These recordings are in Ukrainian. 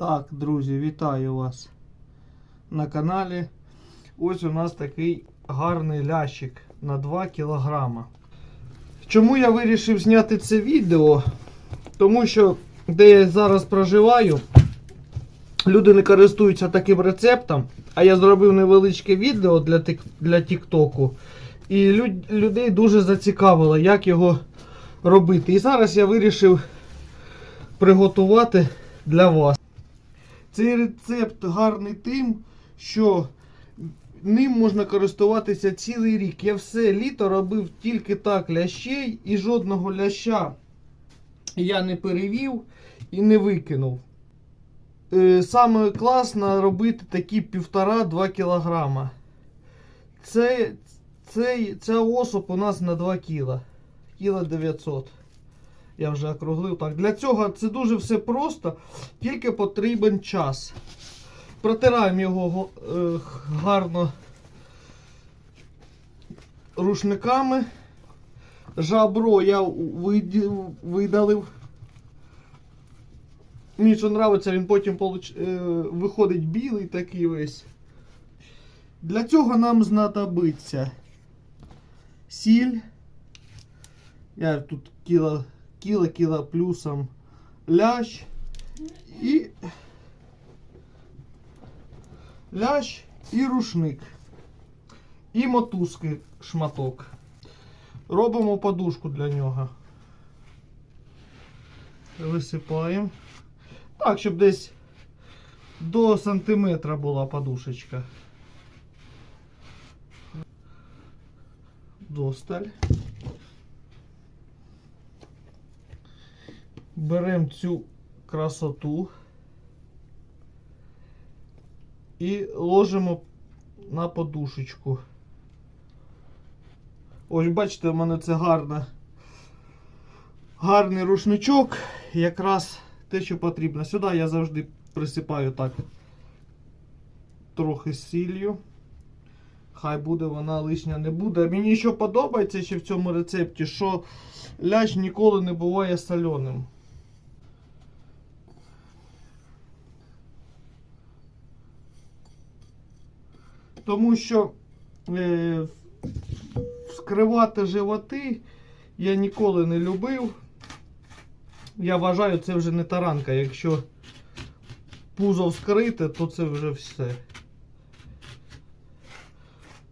Так, друзі, вітаю вас на каналі. Ось у нас такий гарний лящик на 2 кілограма. Чому я вирішив зняти це відео? Тому що де я зараз проживаю, люди не користуються таким рецептом, а я зробив невеличке відео для, для Тіктоку. І люд- людей дуже зацікавило, як його робити. І зараз я вирішив приготувати для вас. Цей рецепт гарний тим, що ним можна користуватися цілий рік. Я все літо робив тільки так лящей і жодного ляща я не перевів і не викинув. Е, Саме класно робити такі 1,5-2 кілограма. Це, це, ця осоп у нас на 2 кіла. Кіла 900. Я вже округлив так. Для цього це дуже все просто, тільки потрібен час. Протираємо його е, гарно рушниками. Жабро я видалив. Мені що подобається, він потім е, виходить білий такий весь. Для цього нам знадобиться сіль. Я тут кіло, кіло, кіло плюсом лящ і лящ і рушник. І мотузки шматок. Робимо подушку для нього. Висипаємо. Так, щоб десь до сантиметра була подушечка. Досталь. Беремо цю красоту і ложимо на подушечку. Ось бачите, у мене це гарна, гарний рушничок. Якраз те, що потрібно. Сюди я завжди присипаю так трохи сіллю. Хай буде вона лишня не буде. Мені що подобається ще в цьому рецепті, що лящ ніколи не буває соленим. Тому що е, вскривати животи я ніколи не любив. Я вважаю, це вже не таранка. Якщо пузо вскрите, то це вже все.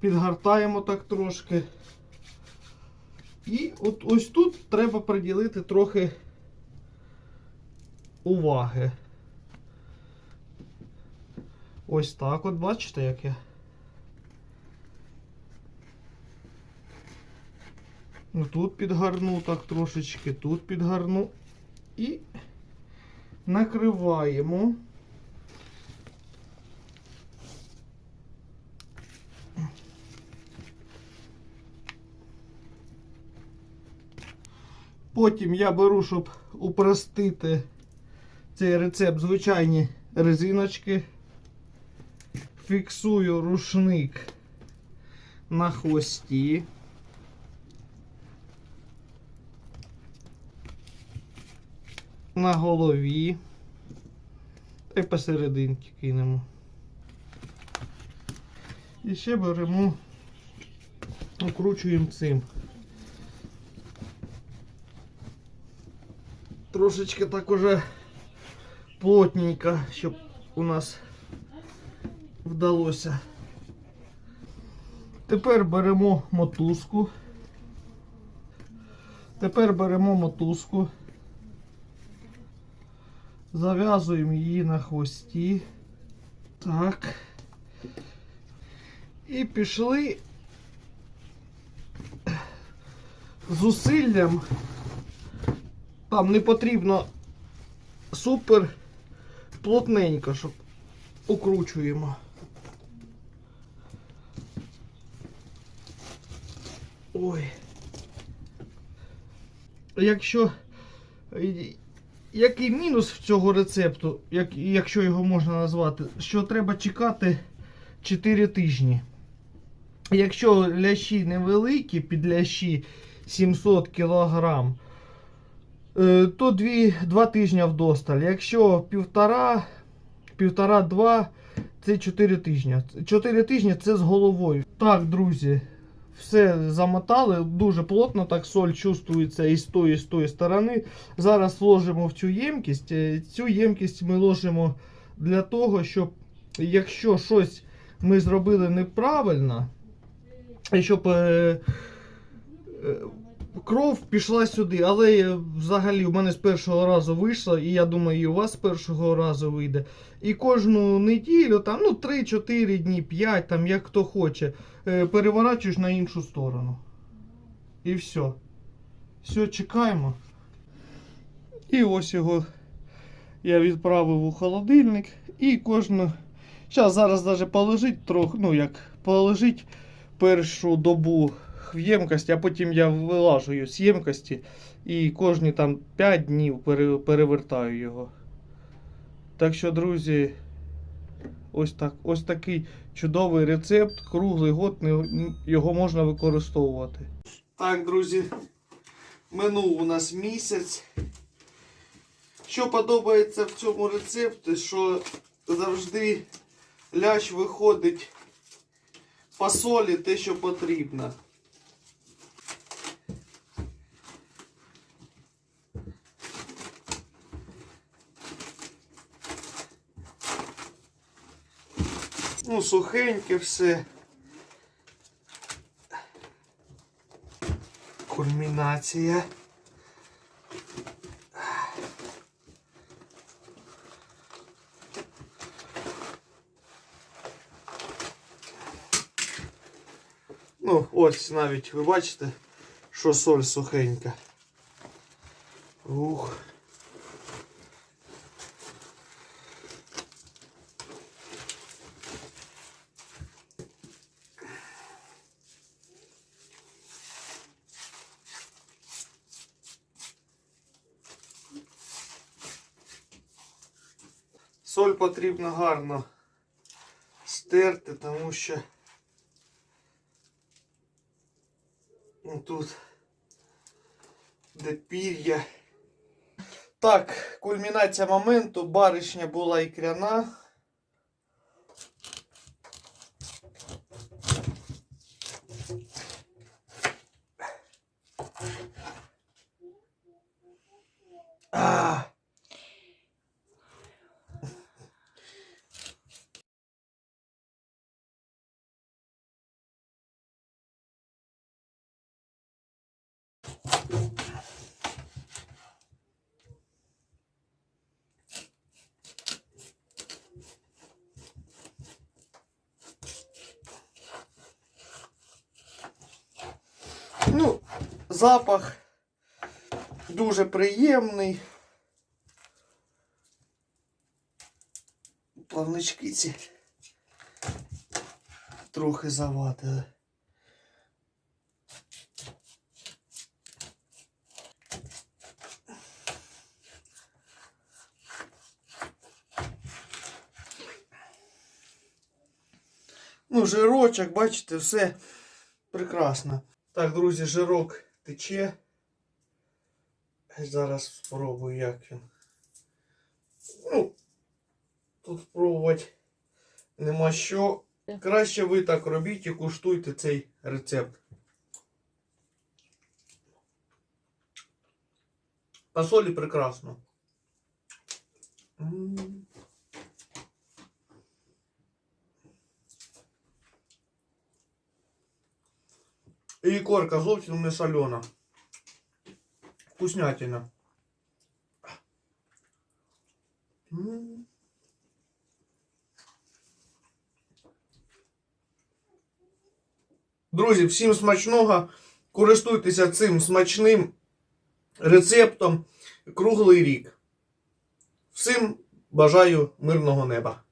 Підгортаємо так трошки. І от ось тут треба приділити трохи уваги. Ось так от, бачите, як я. Тут підгарну так трошечки, тут підгарну і накриваємо. Потім я беру, щоб упростити цей рецепт, звичайні резиночки. Фіксую рушник на хвості. На голові. Та й посерединки кинемо. І ще беремо, окручуємо цим. Трошечки так уже плотненько, щоб у нас вдалося. Тепер беремо мотузку. Тепер беремо мотузку. Зав'язуємо її на хвості. Так. І пішли зусиллям. Там не потрібно супер плотненько, щоб укручуємо. Ой. Якщо який мінус в цього рецепту, як, якщо його можна назвати, що треба чекати 4 тижні. Якщо лящі невеликі, під лящі 700 кг, то 2, 2 тижні вдосталь. Якщо півтора, півтора-два це 4 тижні. 4 тижні це з головою. Так, друзі, все замотали, дуже плотно, так соль чувствується і з тої, і з тої сторони. Зараз ложимо в цю ємкість. Е, Цю ємкість ми ложимо для того, щоб якщо щось ми зробили неправильно, щоб е, кров пішла сюди, але е, взагалі у мене з першого разу вийшло, і я думаю, і у вас з першого разу вийде. І кожну неділю, там, ну, 3-4 дні, 5, там, як хто хоче, е, переворачуєш на іншу сторону. І все. Все, чекаємо. І ось його я відправив у холодильник. І кожну. Зараз даже полежить трохи, ну як полежить першу добу в ємкості, а потім я вилажую з ємкості і кожні там 5 днів перевертаю його. Так що, друзі, ось так, ось такий чудовий рецепт, круглий год, його можна використовувати. Так, друзі, минув у нас місяць. Що подобається в цьому рецепті, що завжди лящ виходить по солі те, що потрібно. Сухеньке все. Кульмінація. Ну, ось навіть ви бачите, що соль сухенька. Ух. Соль потрібно гарно стерти, тому що ну, тут де пір'я. Так, кульмінація моменту. Баришня була ікряна. А. Ну, запах дуже приємний. Плавнички ці трохи завадили. Ну, жирочок, бачите, все прекрасно. Так, друзі, жирок тече. Зараз спробую, як він. Ну, тут спробувати нема що. Краще ви так робіть і куштуйте цей рецепт. По солі прекрасно. М. І корка зовсім не солена. Вкуснятина. Друзі, всім смачного. Користуйтеся цим смачним рецептом круглий рік. Всім бажаю мирного неба.